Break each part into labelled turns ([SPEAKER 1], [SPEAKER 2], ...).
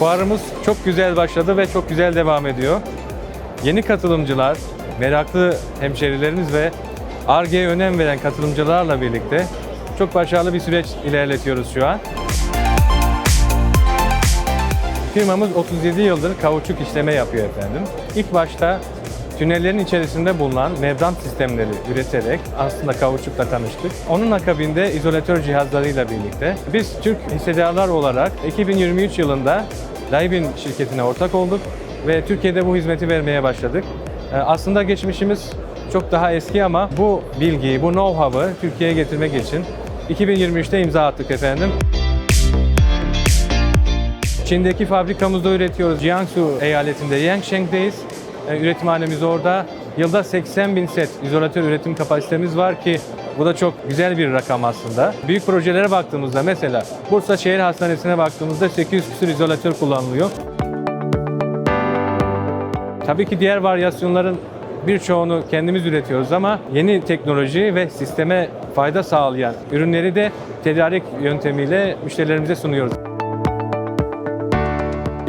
[SPEAKER 1] Fuarımız çok güzel başladı ve çok güzel devam ediyor. Yeni katılımcılar, meraklı hemşerilerimiz ve ARGE'ye önem veren katılımcılarla birlikte çok başarılı bir süreç ilerletiyoruz şu an. Firmamız 37 yıldır kauçuk işleme yapıyor efendim. İlk başta tünellerin içerisinde bulunan membran sistemleri üreterek aslında kauçukla tanıştık. Onun akabinde izolatör cihazlarıyla birlikte biz Türk hissedarlar olarak 2023 yılında Laibin şirketine ortak olduk ve Türkiye'de bu hizmeti vermeye başladık. Ee, Aslında geçmişimiz çok daha eski ama bu bilgiyi, bu know-how'ı Türkiye'ye getirmek için 2023'te imza attık efendim. Çin'deki fabrikamızda üretiyoruz. Jiangsu eyaletinde Yangsheng'deyiz. E, üretimhanemiz orada. Yılda 80 bin set izolatör üretim kapasitemiz var ki bu da çok güzel bir rakam aslında. Büyük projelere baktığımızda mesela Bursa Şehir Hastanesi'ne baktığımızda 800 küsur izolatör kullanılıyor. Tabii ki diğer varyasyonların birçoğunu kendimiz üretiyoruz ama yeni teknoloji ve sisteme fayda sağlayan ürünleri de tedarik yöntemiyle müşterilerimize sunuyoruz.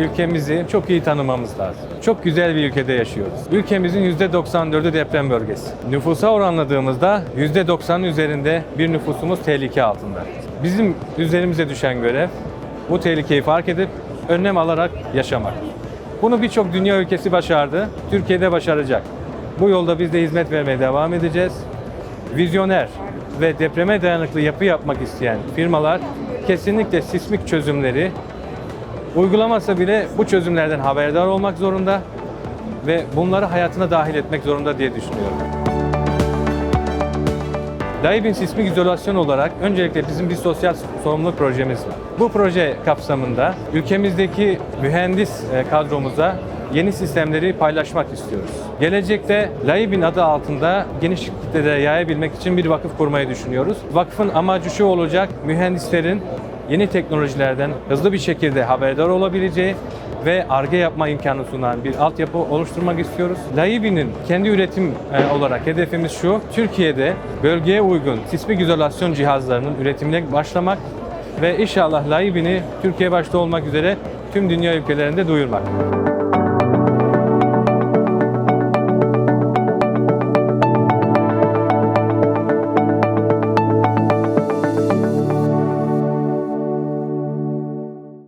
[SPEAKER 1] Ülkemizi çok iyi tanımamız lazım. Çok güzel bir ülkede yaşıyoruz. Ülkemizin %94'ü deprem bölgesi. Nüfusa oranladığımızda %90'ın üzerinde bir nüfusumuz tehlike altında. Bizim üzerimize düşen görev bu tehlikeyi fark edip önlem alarak yaşamak. Bunu birçok dünya ülkesi başardı. Türkiye'de başaracak. Bu yolda biz de hizmet vermeye devam edeceğiz. Vizyoner ve depreme dayanıklı yapı yapmak isteyen firmalar kesinlikle sismik çözümleri uygulamasa bile bu çözümlerden haberdar olmak zorunda ve bunları hayatına dahil etmek zorunda diye düşünüyorum. Laibin sismik izolasyon olarak öncelikle bizim bir sosyal sorumluluk projemiz var. Bu proje kapsamında ülkemizdeki mühendis e, kadromuza yeni sistemleri paylaşmak istiyoruz. Gelecekte Laibin adı altında geniş kitlelere yayabilmek için bir vakıf kurmayı düşünüyoruz. Vakfın amacı şu olacak, mühendislerin yeni teknolojilerden hızlı bir şekilde haberdar olabileceği ve ARGE yapma imkanı sunan bir altyapı oluşturmak istiyoruz. Laibi'nin kendi üretim e, olarak hedefimiz şu, Türkiye'de bölgeye uygun sismik izolasyon cihazlarının üretimine başlamak ve inşallah Laibi'ni Türkiye başta olmak üzere tüm dünya ülkelerinde duyurmak.